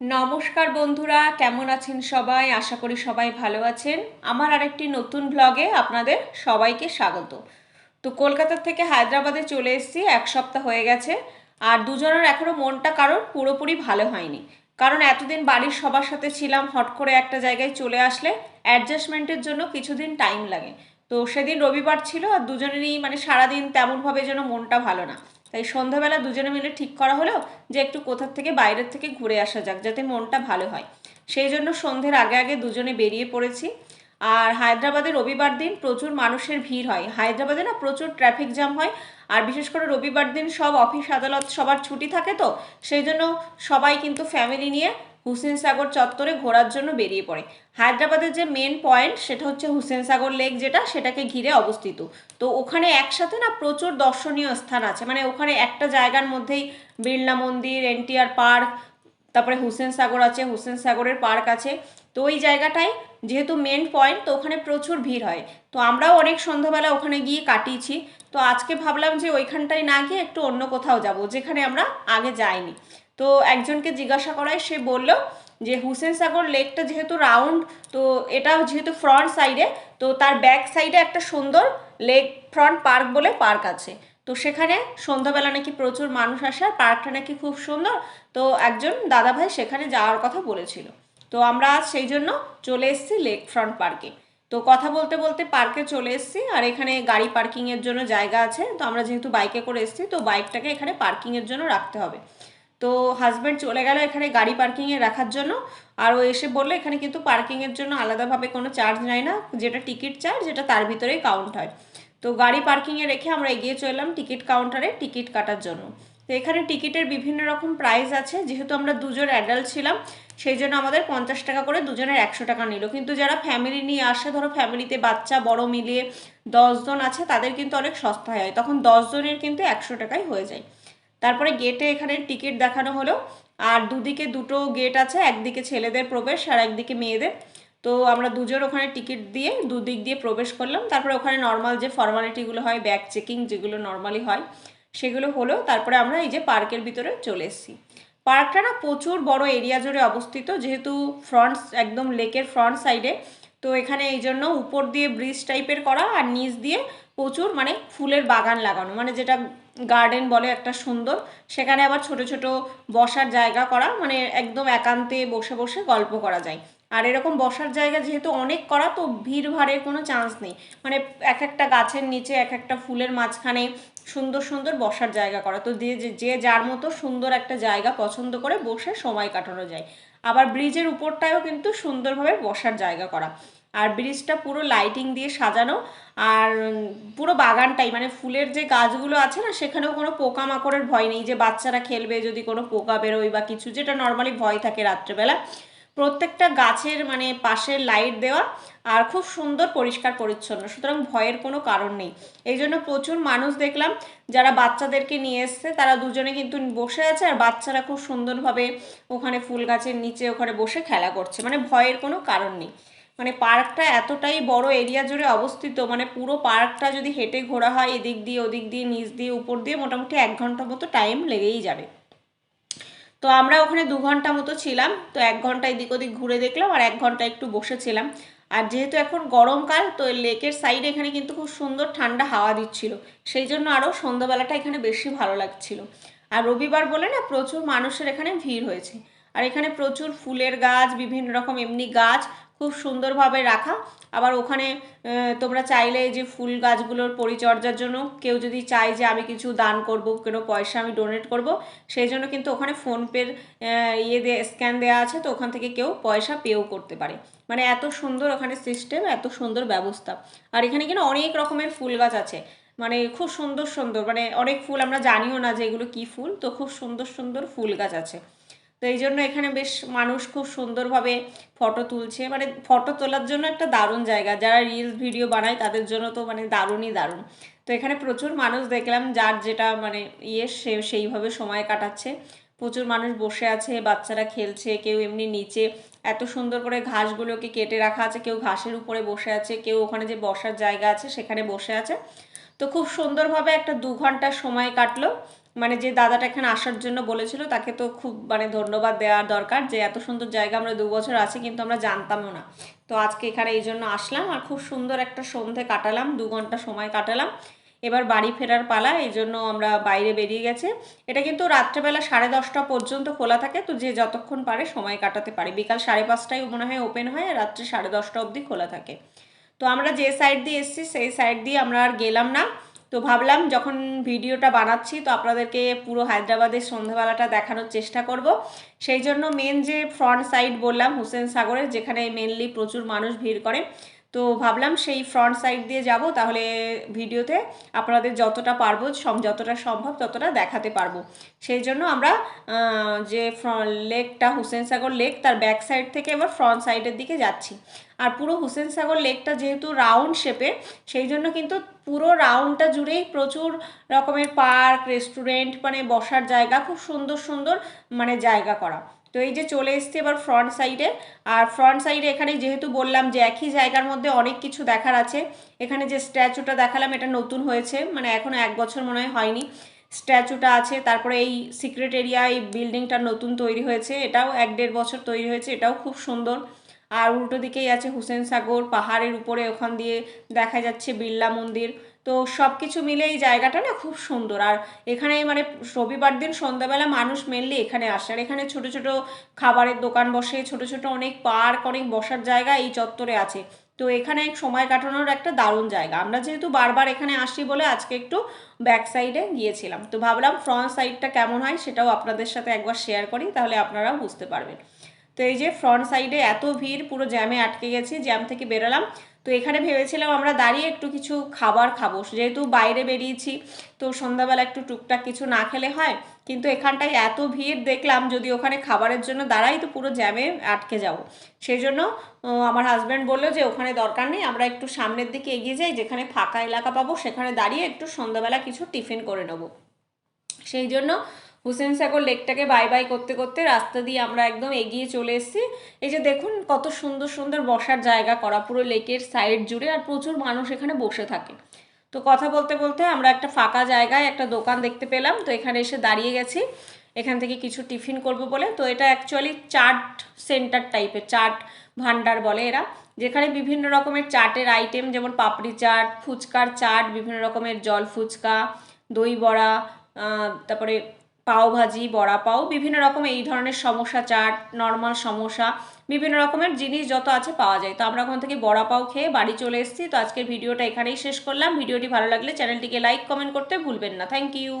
নমস্কার বন্ধুরা, কেমন আছেন সবাই? আশা করি সবাই ভালো আছেন। আমার আরেকটি নতুন ব্লগে আপনাদের সবাইকে স্বাগত। তো কলকাতা থেকে হায়দ্রাবাদে চলে এসেছি, এক সপ্তাহ হয়ে গেছে। আর দুজনের এখনও মনটা কারোর পুরোপুরি ভালো হয়নি। কারণ এতদিন বাড়ির সবার সাথে ছিলাম, হট করে একটা জায়গায় চলে আসলে অ্যাডজাস্টমেন্টের জন্য কিছুদিন টাইম লাগে। তো সেদিন রবিবার ছিল আর দুজনেরই মানে সারাদিন তেমনভাবে যেন মনটা ভালো না। তাই সন্ধ্যাবেলা দুজনে মিলে ঠিক করা হলো যে একটু কোথার থেকে বাইরের থেকে ঘুরে আসা যাক, যাতে মনটা ভালো হয়। সেই জন্য সন্ধ্যের আগে আগে দুজনে বেরিয়ে পড়েছি। আর হায়দ্রাবাদে রবিবার দিন প্রচুর মানুষের ভিড় হয়। হায়দ্রাবাদে না প্রচুর ট্রাফিক জ্যাম হয় আর বিশেষ করে রবিবার দিন সব অফিস আদালত সবার ছুটি থাকে তো, সেই জন্য সবাই কিন্তু ফ্যামিলি নিয়ে হুসেন সাগর চত্বরে ঘোরার জন্য বেরিয়ে পড়ে। হায়দ্রাবাদের যে মেন পয়েন্ট সেটা হচ্ছে হুসেন সাগর লেক যেটা, সেটাকে ঘিরে অবস্থিত। তো ওখানে একসাথে না প্রচুর দর্শনীয় স্থান আছে। মানে ওখানে একটা জায়গার মধ্যেই বিড়লা মন্দির, এনটিআর পার্ক, তারপরে হুসেন সাগর আছে, হুসেন সাগরের পার্ক আছে। তো ওই জায়গাটায় যেহেতু মেন পয়েন্ট তো ওখানে প্রচুর ভিড় হয়। তো আমরাও অনেক সন্ধ্যাবেলা ওখানে গিয়ে কাটিয়েছি। তো আজকে ভাবলাম যে ওইখানটায় না গিয়ে একটু অন্য কোথাও যাব, যেখানে আমরা আগে যাইনি। তো একজনকে জিজ্ঞাসা করায়, সে বলল যে হুসেন সাগর লেকটা যেহেতু রাউন্ড তো এটা যেহেতু ফ্রন্ট সাইডে তো তার ব্যাক সাইডে একটা সুন্দর লেক ফ্রন্ট পার্ক বলে পার্ক আছে। তো সেখানে সন্ধ্যাবেলা নাকি প্রচুর মানুষ আসে আর পার্কটা নাকি খুব সুন্দর। তো একজন দাদাভাই সেখানে যাওয়ার কথা বলেছিল। তো আমরা আজ সেই জন্য চলে এসেছি লেক ফ্রন্ট পার্কে তো কথা বলতে বলতে পার্কে চলে এসেছি আর এখানে গাড়ি পার্কিংয়ের জন্য জায়গা আছে। তো আমরা যেহেতু বাইকে করে এসেছি, তো বাইকটাকে এখানে পার্কিংয়ের জন্য রাখতে হবে। তো হাজব্যান্ড চলে গেল এখানে গাড়ি পার্কিংয়ে রাখার জন্য। আর ও এসে বলল, এখানে কিন্তু পার্কিংয়ের জন্য আলাদাভাবে কোনো চার্জ নেয় না। যেটা টিকিট চার্জ যেটা তার ভিতরেই কাউন্ট হয়। তো গাড়ি পার্কিংয়ে রেখে আমরা এগিয়ে চললাম টিকিট কাউন্টারে টিকিট কাটার জন্য। তো এখানে টিকিটের বিভিন্ন রকম প্রাইস আছে। যেহেতু আমরা দুজন অ্যাডাল্ট ছিলাম, সেই জন্য আমাদের পঞ্চাশ টাকা করে দুজনের একশো টাকা নিল। কিন্তু যারা ফ্যামিলি নিয়ে আসে, ধরো ফ্যামিলিতে বাচ্চা বড় মিলিয়ে দশজন আছে, তাদের কিন্তু অনেক সস্তা হয়। তখন দশজনের কিন্তু একশো টাকাই হয়ে যায়। তারপরে গেটে এখানে টিকিট দেখানো হলো। আর দুদিকে দুটো গেট আছে, একদিকে ছেলেদের প্রবেশ আর একদিকে মেয়েদের। তো আমরা দুজন ওখানে টিকিট দিয়ে দুদিক দিয়ে প্রবেশ করলাম। তারপরে ওখানে নর্মাল যে ফর্মালিটিগুলো হয় ব্যাগ চেকিং যেগুলো নর্মালি হয় সেগুলো হলো, তারপরে আমরা এই যে পার্কের ভিতরে চলে এসেছি। পার্কটা না প্রচুর বড় এরিয়া জুড়ে অবস্থিত, যেহেতু ফ্রন্ট একদম লেকের ফ্রন্ট সাইডে। তো এখানে এই জন্য উপর দিয়ে ব্রিজ টাইপের করা আর নিচ দিয়ে প্রচুর মানে ফুলের বাগান লাগানো। মানে যেটা গার্ডেন বলে একটা সুন্দর, সেখানে আবার ছোট ছোট বসার জায়গা করা মানে একদম একান্তে বসে বসে গল্প করা যায়। আর এরকম বসার জায়গা যেহেতু অনেক করা, তো ভিড় ভাড়ের কোনো চান্স নেই। মানে এক একটা গাছের নিচে এক একটা ফুলের মাঝখানে সুন্দর সুন্দর বসার জায়গা করা। তো যে যে যার মতো সুন্দর একটা জায়গা পছন্দ করে বসে সময় কাটানো যায়। আবার ব্রিজের উপরটায়ও কিন্তু সুন্দরভাবে বসার জায়গা করা। আর ব্রিজটা পুরো লাইটিং দিয়ে সাজানো। আর পুরো বাগানটাই মানে ফুলের যে গাছগুলো আছে না, সেখানেও কোনো পোকামাকড়ের ভয় নেই যে বাচ্চারা খেলবে, যদি কোনো পোকা বেরোয় বা কিছু, যেটা নর্মালি ভয় থাকে রাত্রেবেলা। প্রত্যেকটা গাছের মানে পাশে লাইট দেওয়া আর খুব সুন্দর পরিষ্কার পরিচ্ছন্ন। সুতরাং ভয়ের কোনো কারণ নেই। এই জন্য প্রচুর মানুষ দেখলাম যারা বাচ্চাদেরকে নিয়ে এসছে, তারা দুজনে কিন্তু বসে আছে আর বাচ্চারা খুব সুন্দরভাবে ওখানে ফুল গাছের নিচে ওখানে বসে খেলা করছে। মানে ভয়ের কোনো কারণ নেই। মানে পার্কটা এতটাই বড় এরিয়া জুড়ে অবস্থিত মানে পুরো পার্কটা যদি হেঁটে ঘোরা হয়, এদিক দিয়ে ওদিক দিয়ে, নিচ দিয়ে, উপর দিয়ে, মোটামুটি এক ঘণ্টা মতো টাইম লেগেই যাবে। তো আমরা ওখানে দু ঘণ্টা মতো ছিলাম, তো এক ঘণ্টা এদিক ওদিক ঘুরে দেখলাম আর এক ঘণ্টা একটু বসেছিলাম আর যেহেতু এখন গরমকাল, তো লেকের সাইডে এখানে কিন্তু খুব সুন্দর ঠান্ডা হাওয়া দিচ্ছিল। সেই জন্য আরও সন্ধ্যাবেলাটা এখানে বেশি ভালো লাগছিল। আর রবিবার বলে না, প্রচুর মানুষের এখানে ভিড় হয়েছে। আর এখানে প্রচুর ফুলের গাছ, বিভিন্ন রকম এমনি গাছ খুব সুন্দরভাবে রাখা। আবার ওখানে তোমরা চাইলে যে ফুল গাছগুলোর পরিচর্যার জন্য কেউ যদি চায় যে আমি কিছু দান করব, কোনো পয়সা আমি ডোনেট করব, সেই জন্য কিন্তু ওখানে ফোনপের ইয়ে দিয়ে স্ক্যান দেওয়া আছে, তো ওখান থেকে কেউ পয়সা পেও করতে পারে। মানে এত সুন্দর ওখানে সিস্টেম এত সুন্দর ব্যবস্থা। আর এখানে কিন্তু অনেক রকমের ফুল গাছ আছে। মানে খুব সুন্দর সুন্দর মানে অনেক ফুল আমরা জানিও না যে এগুলো কী ফুল, তো খুব সুন্দর সুন্দর ফুল গাছ আছে। তো এই জন্য এখানে বেশ মানুষ খুব সুন্দরভাবে ফটো তুলছে। মানে ফটো তোলার জন্য একটা দারুণ জায়গা। যারা রিলস ভিডিও বানায় তাদের জন্য তো মানে দারুণই দারুণ। তো এখানে প্রচুর মানুষ দেখলাম যার যেটা মানে ইয়ে সে সেইভাবে সময় কাটাচ্ছে। প্রচুর মানুষ বসে আছে, বাচ্চারা খেলছে, কেউ এমনি নিচে। এত সুন্দর করে ঘাসগুলোকে কেটে রাখা আছে, কেউ ঘাসের উপরে বসে আছে, কেউ ওখানে যে বসার জায়গা আছে সেখানে বসে আছে। তো খুব সুন্দরভাবে একটা দু ঘণ্টার সময় কাটলো। মানে যে দাদাটা এখানে আসার জন্য বলেছিল, তাকে তো খুব মানে ধন্যবাদ দেওয়ার দরকার যে এত সুন্দর জায়গা আমরা দু বছর আছি, কিন্তু আমরা জানতামও না। তো আজকে এখানে এই জন্য আসলাম আর খুব সুন্দর একটা সন্ধে কাটালাম, দু ঘণ্টা সময় কাটালাম। এবার বাড়ি ফেরার পালা, এই জন্য আমরা বাইরে বেরিয়ে গেছে। এটা কিন্তু রাত্রেবেলা সাড়ে দশটা পর্যন্ত খোলা থাকে, তো যে যতক্ষণ পারে সময় কাটাতে পারে। বিকাল সাড়ে পাঁচটায় মনে হয় ওপেন হয়, আর রাত্রে সাড়ে দশটা অবধি খোলা থাকে। তো আমরা যে সাইড দিয়ে এসেছি, সেই সাইড দিয়ে আমরা আর গেলাম না। তো ভাবলাম যখন ভিডিওটা বানাচ্ছি, তো আপনাদেরকে পুরো হায়দ্রাবাদের সন্ধ্যাবেলাটা দেখানোর চেষ্টা করব। সেই জন্য মেন যে ফ্রন্ট সাইড বললাম, হুসেন সাগরের, যেখানে মেনলি প্রচুর মানুষ ভিড় করে তো ভাবলাম সেই ফ্রন্ট সাইড দিয়ে যাব, তাহলে ভিডিওতে আপনাদের যতটা পারব যতটা সম্ভব ততটা দেখাতে পারব। সেই জন্য আমরা যে লেকটা হুসেন সাগর লেক তার ব্যাক সাইড থেকে এবার ফ্রন্ট সাইডের দিকে যাচ্ছি। আর পুরো হুসেন সাগর লেকটা যেহেতু রাউন্ড শেপে সেই জন্য কিন্তু পুরো রাউন্ডটা জুড়েই প্রচুর রকমের পার্ক রেস্টুরেন্ট মানে বসার জায়গা, খুব সুন্দর সুন্দর মানে জায়গা করা। তো এই যে চলে এসছে এবার ফ্রন্ট সাইডে আর ফ্রন্ট সাইডে এখানে যেহেতু বললাম যে একই জায়গার মধ্যে অনেক কিছু দেখার আছে, এখানে যে স্ট্যাচুটা দেখালাম এটা নতুন হয়েছে মানে এখনও এক বছর মনে হয় হয়নি। স্ট্যাচুটা আছে, তারপরে এই সিক্রেট এরিয়া এই বিল্ডিংটা নতুন তৈরি হয়েছে, এটাও এক দেড় বছর তৈরি হয়েছে, এটাও খুব সুন্দর। আর উল্টো দিকেই আছে হুসেন সাগর, পাহাড়ের উপরে ওখান দিয়ে দেখা যাচ্ছে বিড়লা মন্দির। তো সব কিছু মিলে এই জায়গাটা না খুব সুন্দর। আর এখানে মানে রবিবার দিন সন্ধ্যাবেলা মানুষ মেনলি এখানে আসে। আর এখানে ছোট ছোট খাবারের দোকান বসে, ছোট ছোট অনেক পার্ক, অনেক বসার জায়গা এই চত্বরে আছে। তো এখানে সময় কাটানোর একটা দারুণ জায়গা। আমরা যেহেতু বারবার এখানে আসি বলে আজকে একটু ব্যাক সাইডে গিয়েছিলাম। তো ভাবলাম ফ্রন্ট সাইডটা কেমন হয় সেটাও আপনাদের সাথে একবার শেয়ার করি, তাহলে আপনারাও বুঝতে পারবেন। তো এই যে ফ্রন্ট সাইডে এত ভিড়, পুরো জ্যামে আটকে গেছি জ্যাম থেকে বেরোলাম। তো এখানে ভেবেছিলাম আমরা দাঁড়িয়ে একটু কিছু খাবার খাব। যেহেতু বাইরে বেরিয়েছি, তো সন্ধ্যাবেলা একটু টুকটাক কিছু না খেলে হয়। কিন্তু এখানটায় এত ভিড় দেখলাম, যদি ওখানে খাবারের জন্য দাঁড়াই, তো পুরো জ্যামে আটকে যাব। সেই জন্য আমার হাজব্যান্ড বলল যে, ওখানে দরকার নেই, আমরা একটু সামনের দিকে এগিয়ে যাই, যেখানে ফাঁকা এলাকা পাবো, সেখানে দাঁড়িয়ে একটু সন্ধ্যাবেলা কিছু টিফিন করে নেব। সেই জন্য হুসেন সাগর লেকটাকে বাই বাই করতে করতে রাস্তা দিয়ে আমরা একদম এগিয়ে চলে এসেছি। এই যে দেখুন, কত সুন্দর সুন্দর বসার জায়গা করা, পুরো লেকের সাইড জুড়ে আর প্রচুর মানুষ এখানে বসে থাকে। তো কথা বলতে বলতে আমরা একটা ফাঁকা জায়গায় একটা দোকান দেখতে পেলাম। তো এখানে এসে দাঁড়িয়ে গেছি। এখান থেকে কিছু টিফিন করব বলে। তো এটা অ্যাকচুয়ালি চাট সেন্টার টাইপের চাট ভান্ডার বলে এরা। যেখানে বিভিন্ন রকমের চাটের আইটেম যেমন পাপড়ি চাট, ফুচকার চাট, বিভিন্ন রকমের জল ফুচকা, দই বড়া তারপরে পাওভাজি বড়া পাও বিভিন্ন রকম এই ধরনের সমস্যা চাট নর্মাল সমস্যা বিভিন্ন রকমের জিনিস যত আছে পাওয়া যায়। তো আমরা ওখান থেকে বড়া পাও খেয়ে বাড়ি চলে এসেছি। তো আজকের ভিডিওটা এখানেই শেষ করলাম। ভিডিওটি ভালো লাগলে চ্যানেলটিকে লাইক কমেন্ট করতে ভুলবেন না। Thank you